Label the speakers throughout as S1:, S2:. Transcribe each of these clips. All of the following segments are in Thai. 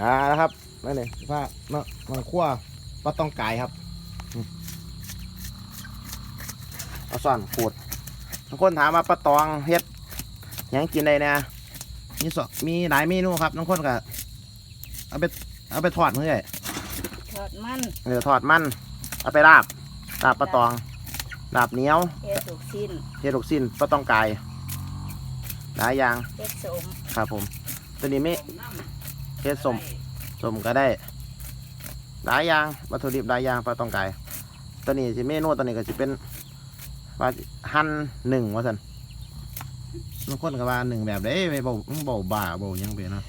S1: อ่านะครับนั่นเองผ้าเนาะมาคั่วปลาต้องไก่ครับอืมเอาซ่อนขูดบางคนถามว่าปลาตองเฮ็ดหยังกินได้เนี่ยมีสมีหลายเมนูครับบางคนก็เอาไปเอาไปทอดเรื่อย
S2: ทอดมัน
S1: เออทอดมัน เอาไปลาบลาบปลาตองลาบเหนียว
S2: เฮ็ดสุกสิ้น
S1: เฮ็ดลูกสิ้นปลาต้องไก่หลายอย่าง
S2: เฮ็ดสม
S1: ครับผมตัวนี้ไม่ เฮ็ดสมสมก็ได้ หลายอย่างวัตถุดิบหลายอย่างปลาต้องไก่ตัวนี้สิเมนูตัวนี้ก็จะเป็นว่าหั่นหนึ่งว่าสันบางคนก็ว่าหนึ่งแบบได้ไปเบาเบาบ่าเบาหยังไปเนาะ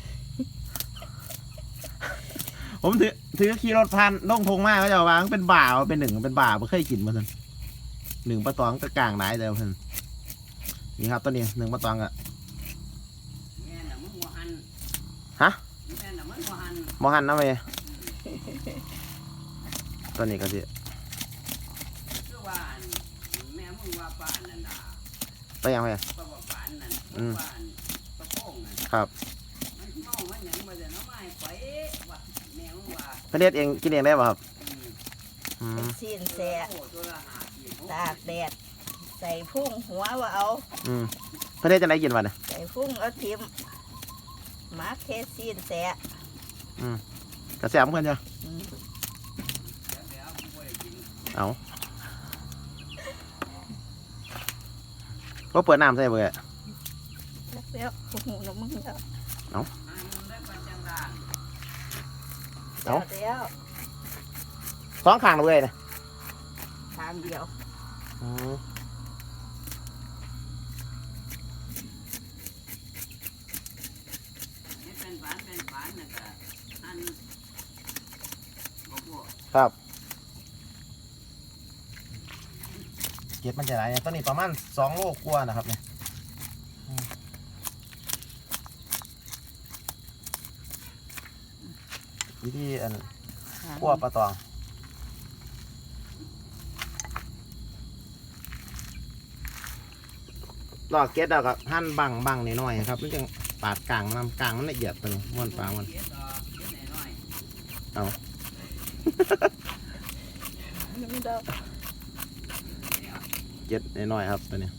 S1: ผมถือถือขี่รถผ่านลงทงมากก็จะว่ามันเป็นบ่าว่าเป็นหนึ่งเป็นบ่าไม่เคยกินมาสันหนึ่งปลาตองก็กลางหลายแต่ว่าสันนี่ครับตัวนี้หนึ่งปลาตองก็
S3: แม่น่ะมึงบ่หัน
S1: ฮะ
S3: แม่น่ะมึง บ่หัน
S1: มหันนะเว้ยตัวนี้ก็สิ
S3: คือว่าอันแม่มึงว่าปานนั่นน่ะ
S1: ไปยังไง
S3: ก็ว่าปานนั่น
S1: อืม
S3: ปานตะโพงนั่น
S1: ครับ
S3: มันเมามันหยังบ่ได้เนาะไม่ไปว่าแม่มึงว่า
S1: เพื่อนเฮ็ดเองกินเองได้ป่ะครับ
S3: อืม
S1: อื
S2: เป็
S1: ม
S2: นสิ้นแสะ
S3: โอ้ตัวละห้าขีด
S2: ตากแดด ใส่พุ่งหัวว่าเอา
S1: อืมเพื่อนเฮ็ดจะได้กินวะเนี่ย
S2: ใส่พุ่งเอาทิมมาเทสิ้นแสะ
S1: กระแสมเพื่อนจ้ะ
S2: อืม
S3: เดี๋ยวๆกูบ่ได้กิน
S1: เอาก็เปิดน้ำใส่เบื่อ
S2: แล้วแล้วพุ่งน้ำมึงแล้ว
S3: อันได้ปัญจังดาน
S2: แล้วแล้ว
S1: สองข้างเลยนะ
S2: ทางเดียว
S1: อืม
S3: นี่เป็นปานเป็นปานน่ะก็อันบ่พวก
S1: ครับเก็บมันจะไหนเนี่ยตัวนี้ประมาณสองโลกว่านะครับเนี่ยอืมวิธีอันคั่วปลาตองลอกเก็ดแล้วก็หั่นบังบังนิดหน่อยๆครับมันจึงปาดกลางมันกลางมันละเอียดไปเลยม้วนปลามัน
S3: เก็บดอกเก็บ น้อย
S2: น้ำดอก
S1: เก็ดนิดหน่อยๆครับตัวนี้
S3: ๆ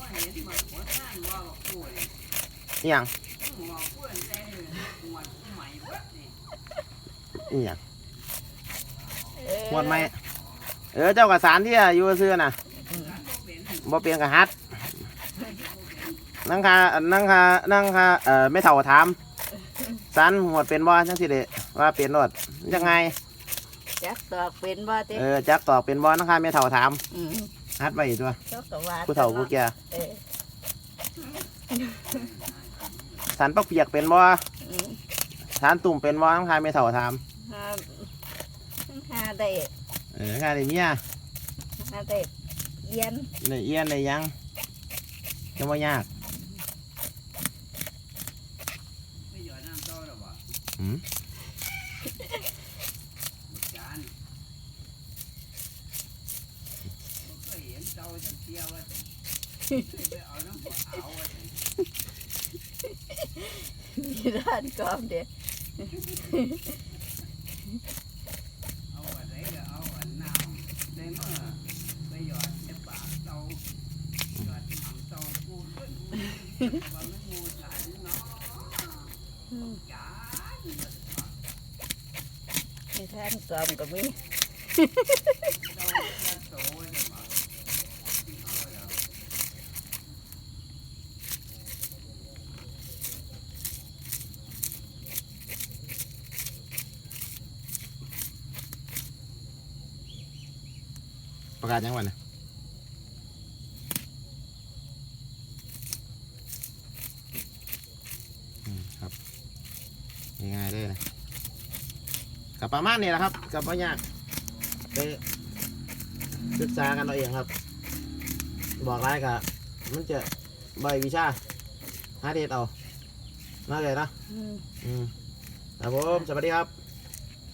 S3: ว่าเห็นบ่หัวทางว่าบ่ป่วย
S1: นี่ยัง
S3: หัวป่วยใจเลยหัวใหม่เบิดนี่
S1: นี่ยัง
S2: เอ้ย
S1: ม้วนไหมเออเจ้ากับสารที่อยู่ซื้อน่ะ
S2: อืม
S1: บ่เปลี่ยนกับฮัด นั่งคานั่งคานั่งคาเอ่อไม่เท่าถามสารหมดเป็นบ่จังสิเดะว่าเปลี่ยนรถยังไง
S2: จักตอกเป็นบ่เต้
S1: เออจักตอบเป็นบ่นั่งคาไม่เท่าถาม
S2: อืม
S1: ฮัดไว้ตัว
S2: เจ้าก็ว่า
S1: ผู้เฒ่าผู้แก่
S2: เออ
S1: สารปักเปียกเป็นบ่
S2: อืม
S1: สารตุ่มเป็นบ่นั่งคาไม่เท่าถาม
S2: หาหาได้
S1: เออคาได้เมีย
S2: หาได้เอียน
S1: ได้เอียนได้หยังจะบ่ยาก
S3: ไม่หยอดน้ำโตหรอวะ
S1: อื ม
S3: จานบ่เคยเห็นเตาจังเที่ยวว่าแต่ไปเอาน้ำบ่เอาว่าแต่
S2: มีร้านกอมเด็ดานกอมก็มี
S3: เตาจะโตจะมาเอาแล้ว
S1: ประกาศยังวันนะอืมครับง่ายๆเลยนะ กับประมาณนี้แหละครับกับว่ายากไปศึกษากันเอาเองครับ บอกไรกับมันจะใบวิชาหาเด็ดเอาน่าเลยนะ
S2: อืม
S1: อืมครับผมสวัสดีครับ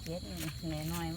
S2: เย็ดแหน่น้อย